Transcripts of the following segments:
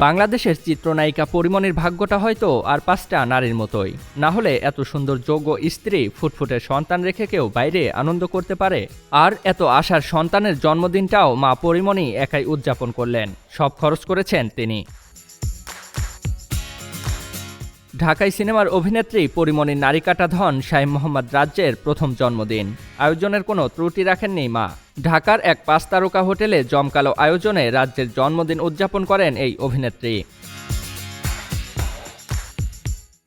বাংলাদেশের চিত্রনায়িকা পরিমণির ভাগ্যটা হয়তো আর পাঁচটা নারীর মতোই। না হলে এত সুন্দর যোগ্য স্ত্রী ফুটফুটে সন্তান রেখে কেউ বাইরে আনন্দ করতে পারে? আর এত আশার সন্তানের জন্মদিনটাও মা পরিমণি একাই উদযাপন করলেন। সব খরচ করেছেন তিনি। ঢাকাই সিনেমার অভিনেত্রী পরিমণির নারিকাটা ধন শাহিম মোহাম্মদ রাজ্যের প্রথম জন্মদিন। আয়োজনের কোনো ত্রুটি রাখেননি মা। ঢাকার এক পাঁচ তারকা হোটেলে জমকালো আয়োজনে রাজ্যের জন্মদিন উদযাপন করেন এই অভিনেত্রী।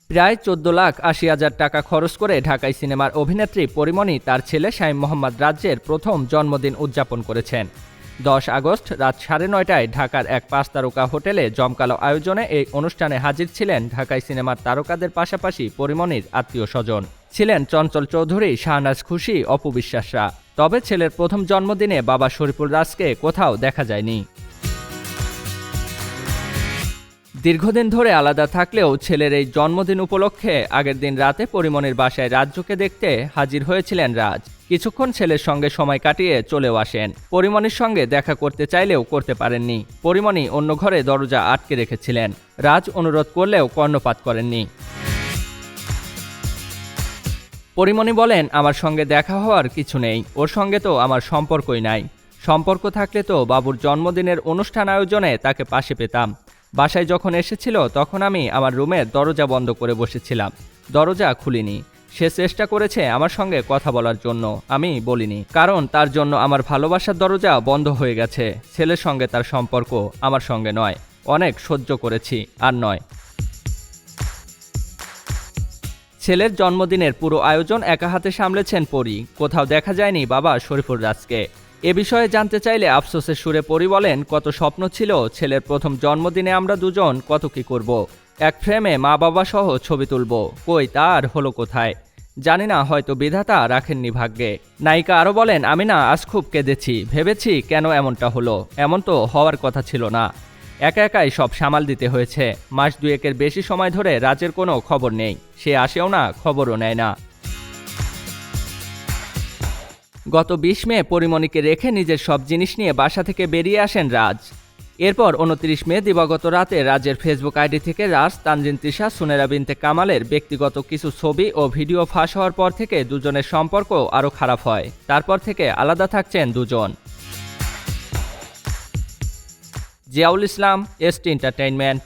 প্রায় চোদ্দ লাখ আশি হাজার টাকা খরচ করে ঢাকাই সিনেমার অভিনেত্রী পরিমণি তার ছেলে শাহিম মোহাম্মদ রাজ্যের প্রথম জন্মদিন উদযাপন করেছেন। দশ আগস্ট রাত সাড়ে নয়টায় ঢাকার এক পাঁচ তারকা হোটেলে জমকালো আয়োজনে এই অনুষ্ঠানে হাজির ছিলেন ঢাকায় সিনেমার তারকাদের পাশাপাশি পরিমণির আত্মীয় স্বজন। ছিলেন চঞ্চল চৌধুরী, শাহনাজ খুশি অপবিশ্বাসরা তবে ছেলের প্রথম জন্মদিনে বাবা শরীফুল রাজকে কোথাও দেখা যায়নি। দীর্ঘদিন ধরে আলাদা থাকলেও ছেলের এই জন্মদিন উপলক্ষে আগের দিন রাতে পরিমণির বাসায় রাজ্যকে দেখতে হাজির হয়েছিলেন রাজ। কিছুক্ষণ ছেলের সঙ্গে সময় কাটিয়ে চলেও আসেন। পরিমণির সঙ্গে দেখা করতে চাইলেও করতে পারেননি। পরিমণি অন্য ঘরে দরজা আটকে রেখেছিলেন। রাজ অনুরোধ করলেও কর্ণপাত করেননি। পরিমণি বলেন, আমার সঙ্গে দেখা হওয়ার কিছু নেই। ওর সঙ্গে তো আমার সম্পর্কই নাই। সম্পর্ক থাকলে তো বাবুর জন্মদিনের অনুষ্ঠান আয়োজনে তাকে পাশে পেতাম। বাসায় যখন এসেছিল, তখন আমি আমার রুমের দরজা বন্ধ করে বসেছিলাম। দরজা খুলিনি। সে চেষ্টা করেছে আমার সঙ্গে কথা বলার জন্য। আমি বলিনি, কারণ তার জন্য আমার ভালোবাসার দরজা বন্ধ হয়ে গেছে। ছেলের সঙ্গে তার সম্পর্ক আমার সঙ্গে নয়। অনেক সহ্য করেছি, আর নয়। ছেলের জন্মদিনের পুরো আয়োজন একা হাতে সামলেছেন পরি। কোথাও দেখা যায়নি বাবা শরীফুর রাজকে। এ বিষয়ে জানতে চাইলে আফসোসের সুরে পরি বলেন, কত স্বপ্ন ছিল, ছেলের প্রথম জন্মদিনে আমরা দুজন, কত কি করব। এক ফ্রেমে মা বাবা সহ ছবি তুলব, কই তার হলো কোথায়? জানি না, হয়তো বিধাতা রাখেননি ভাগ্যে। নায়িকা আরও বলেন, আমি না, আজ খুব কেঁদেছি, ভেবেছি কেন এমনটা হলো? এমন তো হওয়ার কথা ছিল না। একা একাই সব সামাল দিতে হয়েছে। মাস দুয়েকের বেশি সময় ধরে রাজের কোনো খবর নেই। সে আসেও না, খবরও নেয় না। গত বিশ মে পরিমণিকে রেখে নিজের সব জিনিস নিয়ে বাসা থেকে বেরিয়ে আসেন রাজ। এরপর উনত্রিশ মে দিবাগত রাতে রাজের ফেসবুক আইডি থেকে রাজ, তানজিন তিশা, সুনেরা বিনতে কামালের ব্যক্তিগত কিছু ছবি ও ভিডিও ফাঁস হওয়ার পর থেকে দুজনের সম্পর্ক আরও খারাপ হয়। তারপর থেকে আলাদা থাকছেন দুজন। Ziaul Islam ST entertainment.